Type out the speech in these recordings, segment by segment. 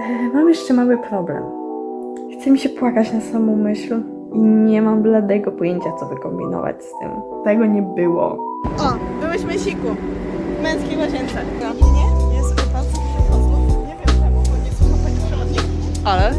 E, Mam jeszcze mały problem. Chce mi się płakać na samą myśl i nie mam bladego pojęcia, co wykombinować z tym. Tego nie było. O, byłyśmy siku. W męskiej łazience. Nie, nie, jest. Nie wiem czemu, bo nie słucham pani przewodnik. Ale?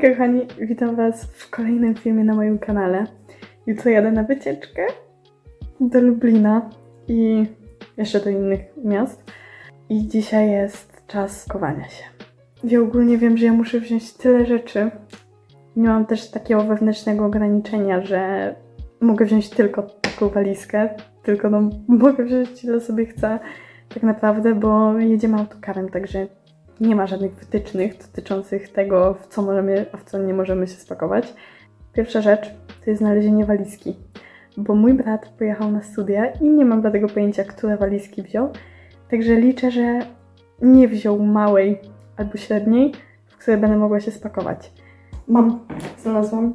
Hej kochani, witam was w kolejnym filmie na moim kanale. Jutro jadę na wycieczkę do Lublina i jeszcze do innych miast. I dzisiaj jest czas kowania się. Ja ogólnie wiem, że ja muszę wziąć tyle rzeczy. Nie mam też takiego wewnętrznego ograniczenia, że mogę wziąć tylko taką walizkę, tylko no, mogę wziąć ile sobie chcę tak naprawdę, bo jedziemy autokarem, także nie ma żadnych wytycznych dotyczących tego, w co możemy, a w co nie możemy się spakować. Pierwsza rzecz to jest znalezienie walizki, bo mój brat pojechał na studia i nie mam żadnego pojęcia, które walizki wziął, także liczę, że nie wziął małej albo średniej, w której będę mogła się spakować. Mam, znalazłam,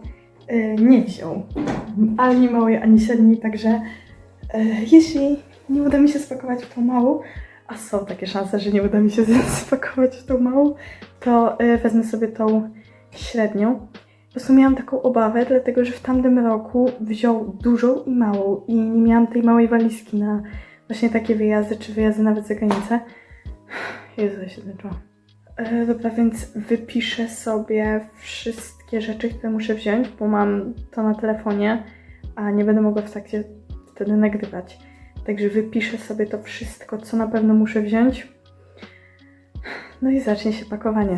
yy, nie wziął ani małej, ani średniej, także yy, jeśli nie uda mi się spakować w tą małą, a są takie szanse, że nie uda mi się spakować w tą małą, to y, wezmę sobie tą średnią. Po prostu miałam taką obawę, dlatego że w tamtym roku wziął dużą i małą i nie miałam tej małej walizki na właśnie takie wyjazdy, czy wyjazdy nawet za granicę. Jezu, ja się zmęczyłam. E, dobra, więc wypiszę sobie wszystkie rzeczy, które muszę wziąć, bo mam to na telefonie, a nie będę mogła w trakcie wtedy nagrywać. Także wypiszę sobie to wszystko, co na pewno muszę wziąć. No i zacznie się pakowanie.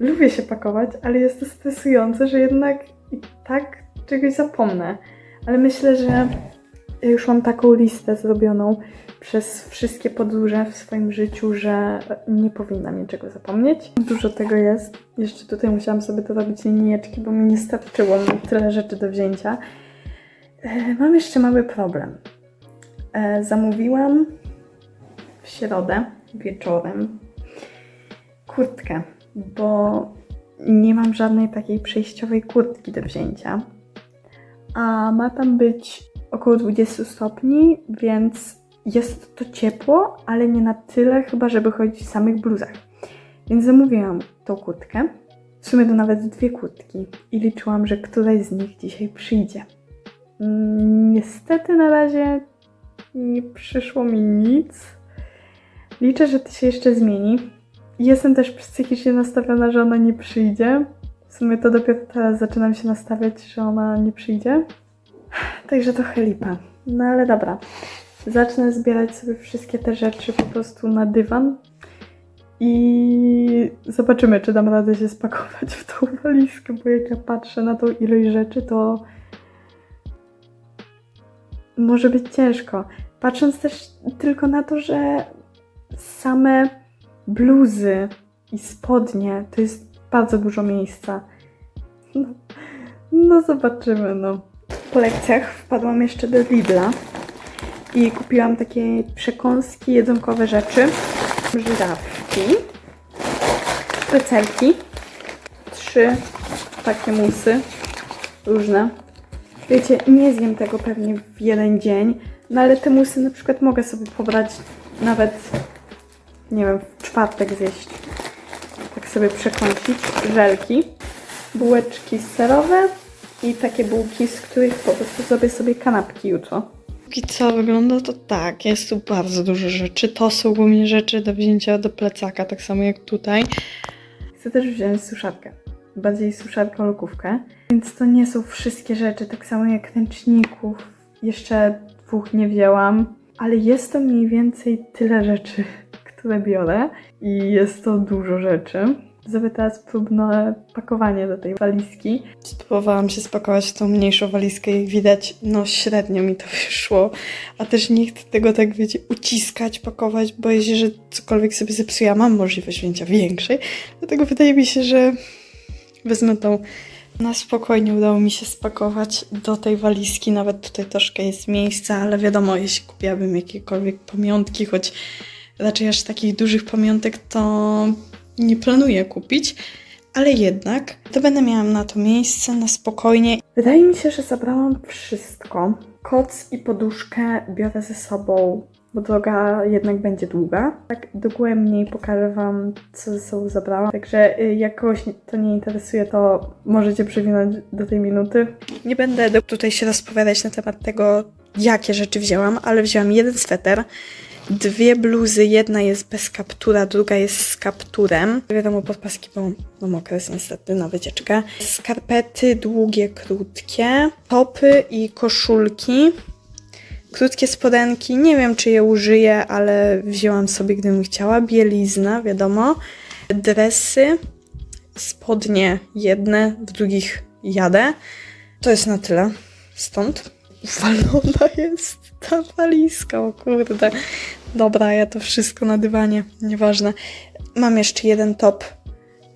Lubię się pakować, ale jest to stresujące, że jednak i tak czegoś zapomnę. Ale myślę, że ja już mam taką listę zrobioną przez wszystkie podróże w swoim życiu, że nie powinnam niczego zapomnieć. Dużo tego jest. Jeszcze tutaj musiałam sobie to robić linijeczki, bo mi nie starczyło mi tyle rzeczy do wzięcia. E, Mam jeszcze mały problem. E, Zamówiłam w środę wieczorem kurtkę, bo nie mam żadnej takiej przejściowej kurtki do wzięcia. A ma tam być około 20 stopni, więc jest to ciepło, ale nie na tyle chyba, żeby chodzić w samych bluzach. Więc zamówiłam tą kurtkę. W sumie to nawet dwie kurtki i liczyłam, że któraś z nich dzisiaj przyjdzie. Niestety na razie nie przyszło mi nic. Liczę, że to się jeszcze zmieni. Jestem też psychicznie nastawiona, że ona nie przyjdzie. W sumie to dopiero teraz zaczynam się nastawiać, że ona nie przyjdzie. Także trochę lipa. No ale dobra. Zacznę zbierać sobie wszystkie te rzeczy po prostu na dywan i zobaczymy, czy dam radę się spakować w tą walizkę, bo jak ja patrzę na tą ilość rzeczy, to może być ciężko. Patrząc też tylko na to, że same bluzy i spodnie to jest bardzo dużo miejsca. No, no zobaczymy, no. Po lekcjach wpadłam jeszcze do Lidla i kupiłam takie przekąski, jedzonkowe rzeczy. Żyrawki, precelki, trzy takie musy różne. Wiecie, nie zjem tego pewnie w jeden dzień, no ale te musy na przykład mogę sobie pobrać nawet, nie wiem, w czwartek zjeść. Tak sobie przekąsić. Żelki, bułeczki serowe i takie bułki, z których po prostu zrobię sobie kanapki jutro. Póki co wygląda to tak, jest tu bardzo dużo rzeczy. To są głównie rzeczy do wzięcia do plecaka, tak samo jak tutaj. Chcę też wziąć suszarkę. Bardziej suszarkę lokówkę. Więc to nie są wszystkie rzeczy, tak samo jak ręczników. Jeszcze dwóch nie wzięłam, ale jest to mniej więcej tyle rzeczy, które biorę. I jest to dużo rzeczy. Zrobię teraz próbne pakowanie do tej walizki. Spróbowałam się spakować w tą mniejszą walizkę i widać, no średnio mi to wyszło. A też nie chcę tego tak, wiecie, uciskać, pakować, boję się, że cokolwiek sobie zepsuję. Ja mam możliwość wzięcia większej, dlatego wydaje mi się, że wezmę tą na spokojnie udało mi się spakować do tej walizki. Nawet tutaj troszkę jest miejsca, ale wiadomo, jeśli kupiłabym jakiekolwiek pamiątki, choć raczej aż takich dużych pamiątek to nie planuję kupić, ale jednak to będę miała na to miejsce na spokojnie. Wydaje mi się, że zabrałam wszystko. Koc i poduszkę biorę ze sobą, bo droga jednak będzie długa. Tak dogłębniej pokażę Wam, co ze sobą zabrałam. Także y, jak kogoś to nie interesuje, to możecie przewinąć do tej minuty. Nie będę tutaj się rozpowiadać na temat tego, jakie rzeczy wzięłam, ale wzięłam jeden sweter, dwie bluzy, jedna jest bez kaptura, druga jest z kapturem. Wiadomo, podpaski, bo mam okres niestety na wycieczkę. Skarpety długie, krótkie, topy i koszulki. Krótkie spodenki, nie wiem czy je użyję, ale wzięłam sobie gdybym chciała. Bielizna, wiadomo. Dresy, spodnie jedne, w drugich jadę. To jest na tyle. Stąd uwalona jest ta walizka, o kurde. Dobra, ja to wszystko na dywanie, nieważne. Mam jeszcze jeden top,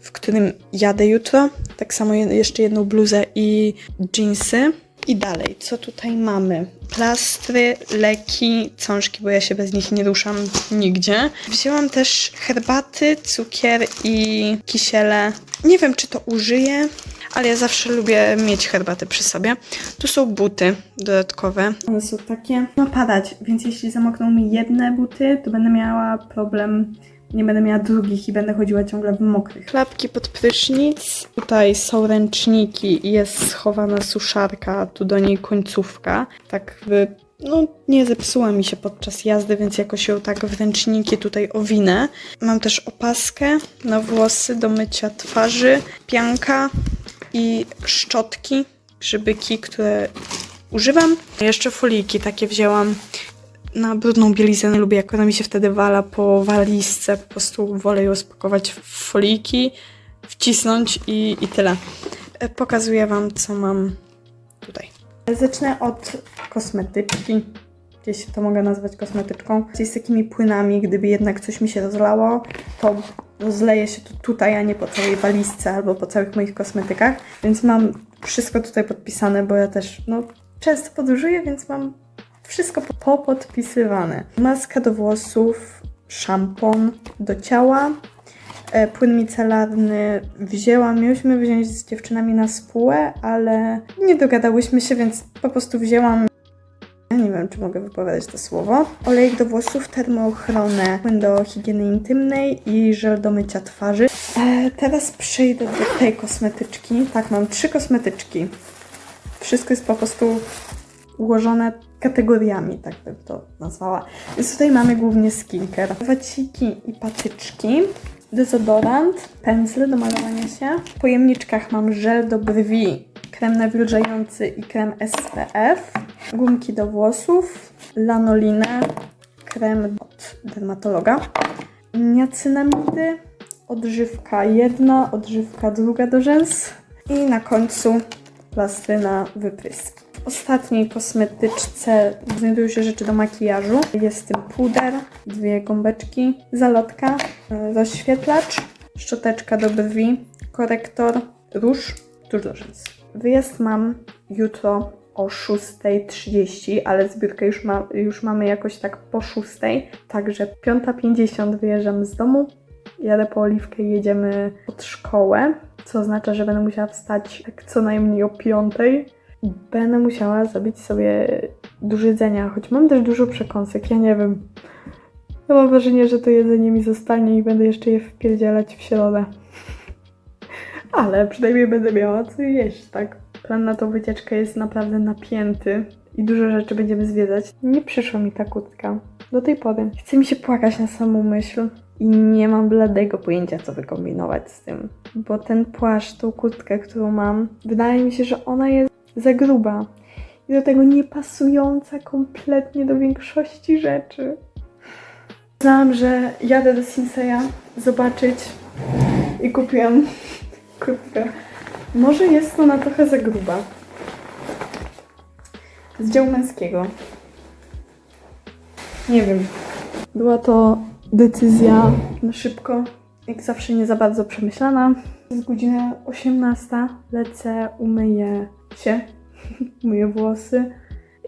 w którym jadę jutro. Tak samo je- jeszcze jedną bluzę i jeansy. I dalej, co tutaj mamy? Plastry, leki, cążki, bo ja się bez nich nie ruszam nigdzie. Wzięłam też herbaty, cukier i kisiele. Nie wiem, czy to użyję, ale ja zawsze lubię mieć herbatę przy sobie. Tu są buty dodatkowe. One są takie, ma padać, więc jeśli zamokną mi jedne buty, to będę miała problem, nie będę miała drugich i będę chodziła ciągle w mokrych. Klapki pod prysznic, tutaj są ręczniki i jest schowana suszarka, tu do niej końcówka. Tak by, no nie zepsuła mi się podczas jazdy, więc jakoś ją tak w ręczniki tutaj owinę. Mam też opaskę na włosy do mycia twarzy, pianka i szczotki, grzybyki, które używam. Jeszcze foliki takie wzięłam na brudną bieliznę. Lubię, jak ona mi się wtedy wala po walizce. Po prostu wolę ją spakować w foliki, wcisnąć i, i tyle. E, Pokazuję Wam, co mam tutaj. Zacznę od kosmetyczki. Gdzieś to mogę nazwać kosmetyczką. Z takimi płynami, gdyby jednak coś mi się rozlało, to rozleje się to tutaj, a nie po całej walizce albo po całych moich kosmetykach. Więc mam wszystko tutaj podpisane, bo ja też no, często podróżuję, więc mam wszystko po- popodpisywane. Maska do włosów, szampon do ciała, e, płyn micelarny wzięłam. Miałyśmy wziąć z dziewczynami na spółę, ale nie dogadałyśmy się, więc po prostu wzięłam. Nie wiem, czy mogę wypowiadać to słowo. Olejek do włosów, termoochronę, płyn do higieny intymnej i żel do mycia twarzy. E, teraz przejdę do tej kosmetyczki. Tak, mam trzy kosmetyczki. Wszystko jest po prostu ułożone kategoriami, tak bym to nazwała. Więc tutaj mamy głównie skincare, waciki i patyczki, dezodorant, pędzle do malowania się. W pojemniczkach mam żel do brwi, krem nawilżający i krem SPF, gumki do włosów, lanolinę, krem od dermatologa, niacynamidy, odżywka jedna, odżywka druga do rzęs i na końcu plastry na wypryski. W ostatniej kosmetyczce znajdują się rzeczy do makijażu. Jest tym puder, dwie gąbeczki, zalotka, e, rozświetlacz, szczoteczka do brwi, korektor, róż, tuż do rzęs. Wyjazd mam jutro o 6.30, ale zbiórkę już, ma, już mamy jakoś tak po 6.00, także 5.50 wyjeżdżam z domu, jadę po oliwkę i jedziemy pod szkołę, co oznacza, że będę musiała wstać tak co najmniej o 5.00. Będę musiała zrobić sobie dużo jedzenia, choć mam też dużo przekąsek, ja nie wiem. Ja mam wrażenie, że to jedzenie mi zostanie i będę jeszcze je wpierdzielać w środę. Ale przynajmniej będę miała co jeść, tak? Plan na tą wycieczkę jest naprawdę napięty i dużo rzeczy będziemy zwiedzać. Nie przyszła mi ta kurtka. Do tej pory. Chce mi się płakać na samą myśl i nie mam bladego pojęcia, co wykombinować z tym. Bo ten płaszcz, tą kurtkę, którą mam, wydaje mi się, że ona jest za gruba i do tego nie pasująca kompletnie do większości rzeczy. Znam, że jadę do Sinseya zobaczyć i kupiłam kurtkę. Może jest ona trochę za gruba. Z działu męskiego. Nie wiem. Była to decyzja na szybko, jak zawsze nie za bardzo przemyślana. Jest godzina 18, lecę, umyję się, myję włosy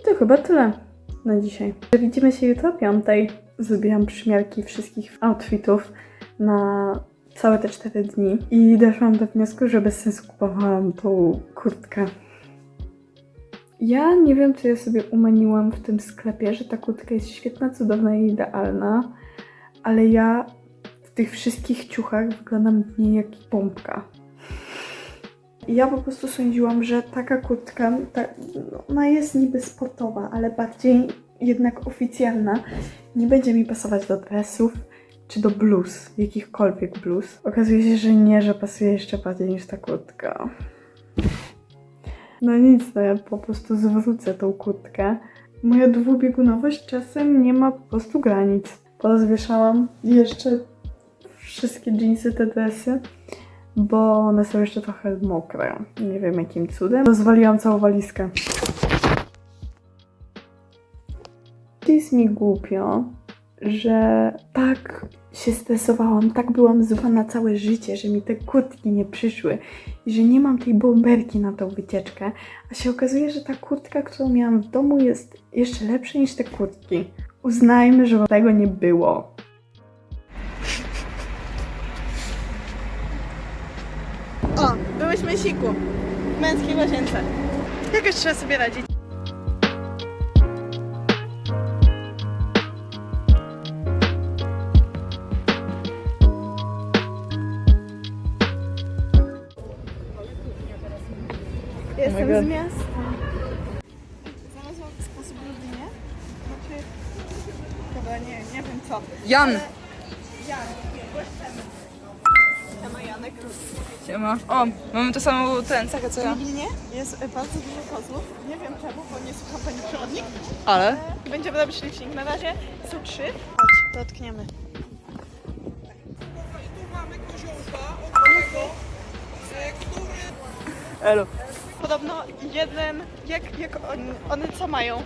i to chyba tyle na dzisiaj. Widzimy się jutro o 5. Zrobiłam przymiarki wszystkich outfitów na całe te 4 dni i doszłam do wniosku, że bez sensu kupowałam tą kurtkę. Ja nie wiem, co ja sobie umaniłam w tym sklepie, że ta kurtka jest świetna, cudowna i idealna, ale ja w tych wszystkich ciuchach wyglądam w niej jak pompka. Ja po prostu sądziłam, że taka kurtka, ta, no, ona jest niby sportowa, ale bardziej jednak oficjalna. Nie będzie mi pasować do dresów czy do bluz, jakichkolwiek bluz. Okazuje się, że nie, że pasuje jeszcze bardziej niż ta kurtka. No nic, no ja po prostu zwrócę tą kurtkę. Moja dwubiegunowość czasem nie ma po prostu granic. Porozwieszałam jeszcze wszystkie jeansy, te dresy, bo one są jeszcze trochę mokre. Nie wiem jakim cudem. Rozwaliłam całą walizkę. Jest mi głupio, że tak się stresowałam, tak byłam zła na całe życie, że mi te kurtki nie przyszły i że nie mam tej bomberki na tą wycieczkę, a się okazuje, że ta kurtka, którą miałam w domu jest jeszcze lepsza niż te kurtki. Uznajmy, że tego nie było. Byłyśmy siku. W męskiej łazience. Jakoś trzeba sobie radzić. Jestem God. z miasta. Znalazłam sposób robienia. Znaczy, chyba nie, nie wiem co. Jan! Jan, O, mamy to samo ten, cechę co ja. W Wilnie jest e, bardzo dużo kozłów. Nie wiem czemu, bo nie słucham pani przewodnik. Ale? Będziemy robić licznik. Na razie są trzy. Chodź, dotkniemy. Elo. Podobno jeden, jak, jak on, one co mają?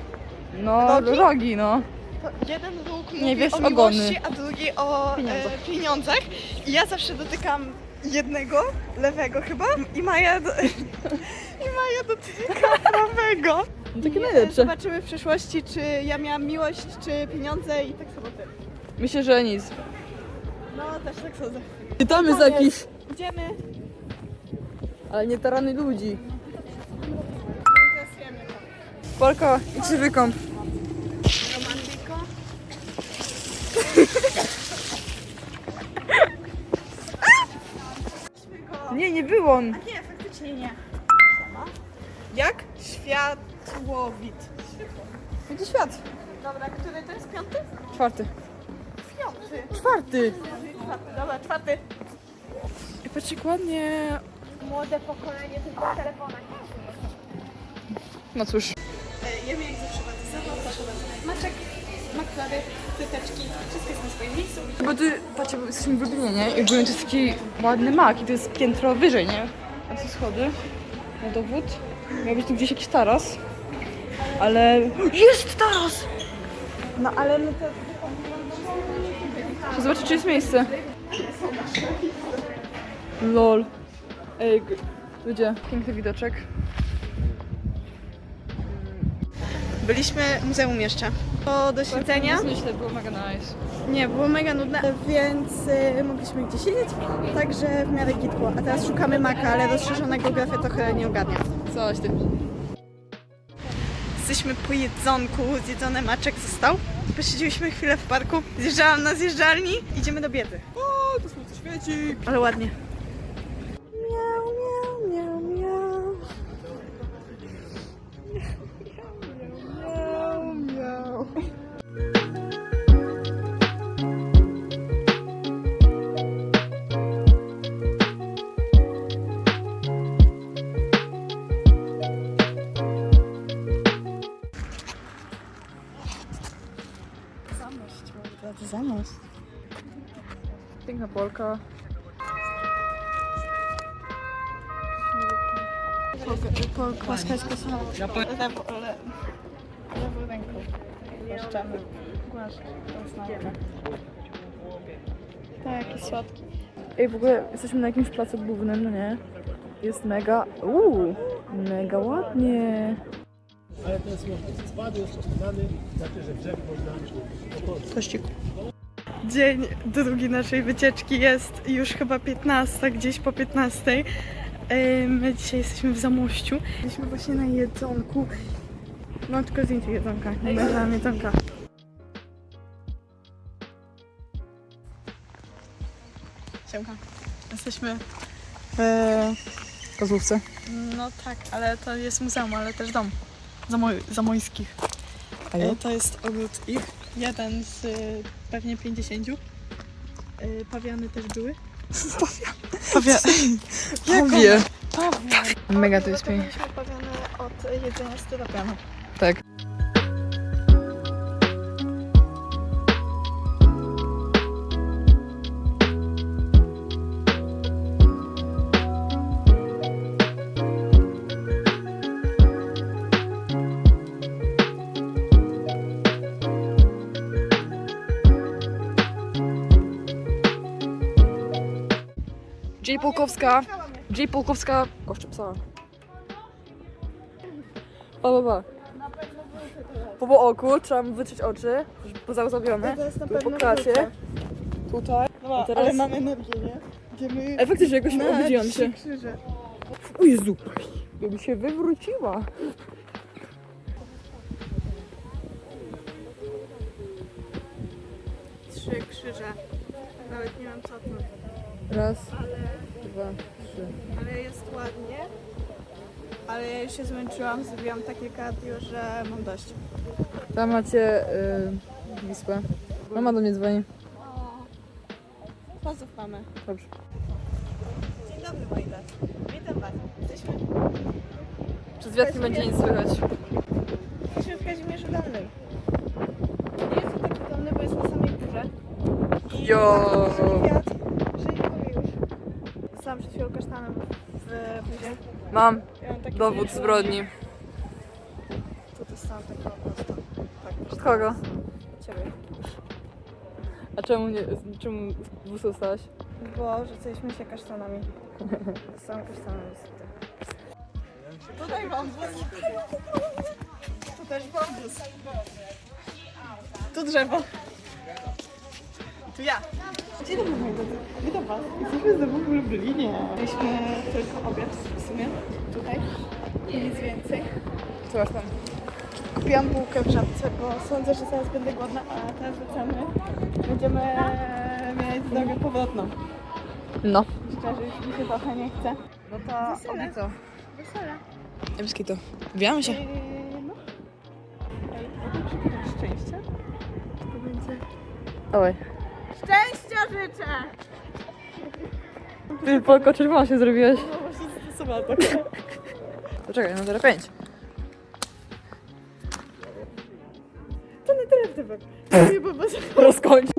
No, Rogi? rogi, no. To jeden róg Nie mówi wiesz, o ogony. miłości, a drugi o Pieniądzach. e, pieniądzach. I ja zawsze dotykam jednego, lewego chyba, i Maja, do, i Maja dotyka prawego. no takie najlepsze. Zobaczymy w przyszłości, czy ja miałam miłość, czy pieniądze i tak samo ty. Myślę, że nic. No, też tak sądzę. Czytamy za jakiś... Idziemy. Ale nie tarany ludzi. To. Polko, idź się wykąp. Nie, nie był on. A nie, faktycznie nie. Jak? Światłowid. Gdzie świat? Dobra, który to jest? Piąty? Czwarty. Piąty. Czwarty. Czwarty, dobra, czwarty. I patrz jak ładnie. Młode pokolenie tylko w telefonach. No cóż. Jemy jak zawsze bardzo zabaw, proszę bardzo. Maczek, maklary, fryteczki, wszystko jest na swoim miejscu. Bo ty, patrzcie, jesteśmy w nie? I ogólnie to jest taki ładny mak i to jest piętro wyżej, nie? A to schody. Na dowód. Miał być tu gdzieś jakiś taras. Ale... Jest taras! No ale my to... Chcę zobaczyć, czy jest miejsce. Lol. Ej, ludzie, piękny widoczek. Byliśmy w muzeum jeszcze. Po do świecenia. Myślę, było mega nice. Nie, było mega nudne, więc y, mogliśmy gdzieś siedzieć, także w miarę git było. A teraz szukamy maka, ale rozszerzona geografia trochę nie ogarnia. Coś ty. Jesteśmy po jedzonku, zjedzony maczek został. Posiedzieliśmy chwilę w parku, zjeżdżałam na zjeżdżalni, idziemy do biedy. O, to słońce świeci. Ale ładnie. tylko... Pogłaskać go samą. Lewą ręką. Głaszczamy. Głaszcz. Tak, jaki słodki. Ej, w ogóle jesteśmy na jakimś placu głównym, no nie? Jest mega... Uuu! Mega ładnie! Ale ten słodki jest twardy, jest oszczędzany, znaczy, że brzeg można... Kościku. Dzień drugi naszej wycieczki jest już chyba 15, gdzieś po 15. Yy, My dzisiaj jesteśmy w Zamościu. Jesteśmy właśnie na jedzonku. Mam tylko zdjęcie jedzonka, nie nagrałam jedzonka. Siemka. Jesteśmy w... Kozłówce. No tak, ale to jest muzeum, ale też dom Zamoj, zamojskich. A E, To jest ogród ich, jeden z y, pewnie 50. Y, Pawiany też były. Pawia... Pawie. Pawian. Mega to jest pięknie. pawiane od jedzenia styropianu. Tak. J. Pułkowska. J. Pułkowska. Koszczy psa. Pa, pa, pa. Po, po oku trzeba mu wytrzeć oczy, jest na Tu po klasie. Tutaj. No, teraz- ale mamy energię, nie? Idziemy Ej, faktycznie jakoś na obudziłam trzy się. krzyże. O Jezu! Jakby się wywróciła. Trzy krzyże. Nawet nie wiem co to. Raz, dwa, trzy. Ale jest ładnie. Ale ja już się zmęczyłam, zrobiłam takie cardio, że mam dość. Tam macie y, Wisłę. Mama do mnie dzwoni. Pozdrów mamy. Dobrze. Dzień dobry moi drodzy. Witam Was. Jesteśmy, Przez wiatr będzie nic słychać. jesteśmy w Kazimierzu Dolnym. Nie jest to taki dolny, bo jest na samej górze. I Jo. taki wiatr, że nie mogę już. Chwilą kasztanem w budzie. Mam taki dowód zmęczony. zbrodni. To dostałam takiego po prostu. Tak, Od kogo? Od Ciebie. A czemu nie, czemu wóz dostałaś? Bo rzuciliśmy się kasztanami. Dostałam kasztanem niestety. Tutaj bambus. Tu też bambus. Tu drzewo. Tu ja. Dzień dobry moi drodzy. Witam Was. Jesteśmy znowu w Lublinie. Mieliśmy tylko obiad w sumie tutaj. I nic więcej. Co masz tam? Kupiłam bułkę w żabce, bo sądzę, że zaraz będę głodna, a teraz wracamy. Będziemy mieć drogę powrotną. No. Szczerze, już mi się trochę nie chce. No to Wesele. obi co? Wesele. Epski to. Wbijamy się. Yy, no. Mogę przeczytać szczęścia? To będzie... Dawaj. Szczęścia życzę! Ty polko czerwona się zrobiłeś. No właśnie stosowała tak. Poczekaj, no teraz pędź. To nie tyle w tym. Rozkończ.